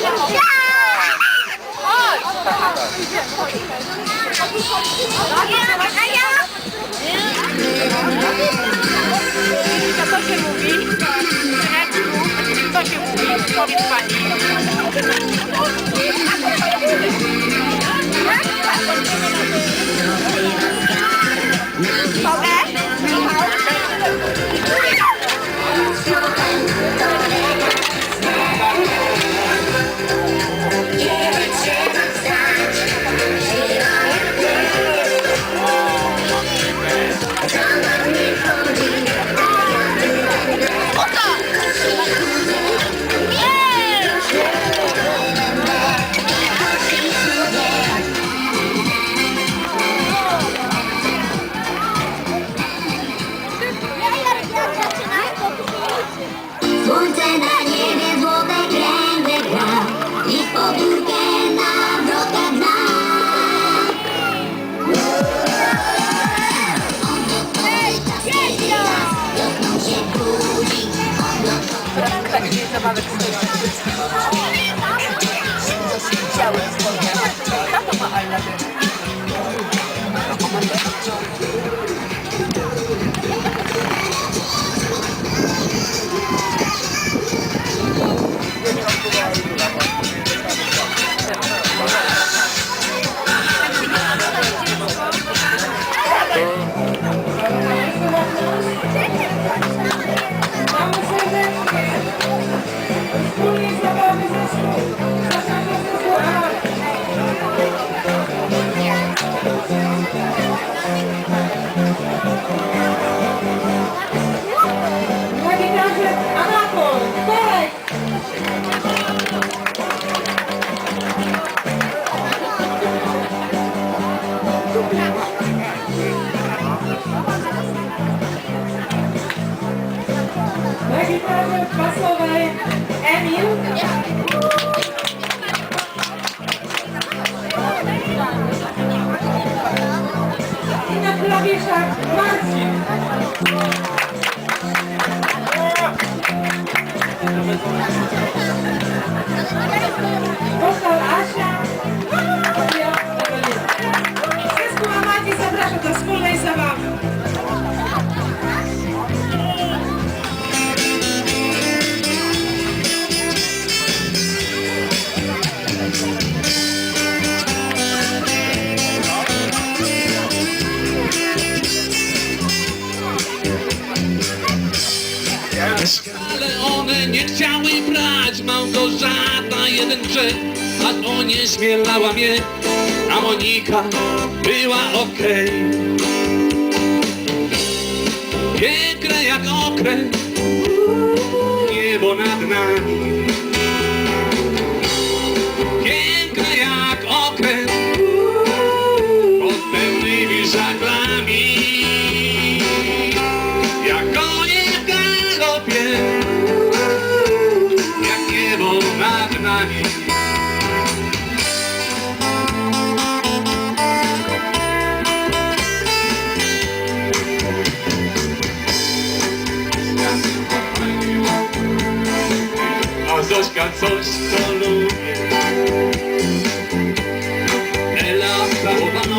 To się mówi? Co się mówi? Powiedz pani. Chamada Na gitarze basowej Emil. I na klawiszach Marcin. Wokal Ale one nie chciały brać Małgorzata jeden grzech A to nie śmielała mnie. A Monika była okej. Piękne jak okręt Niebo nad nami Zośka coś, co lubię. Ela zachowana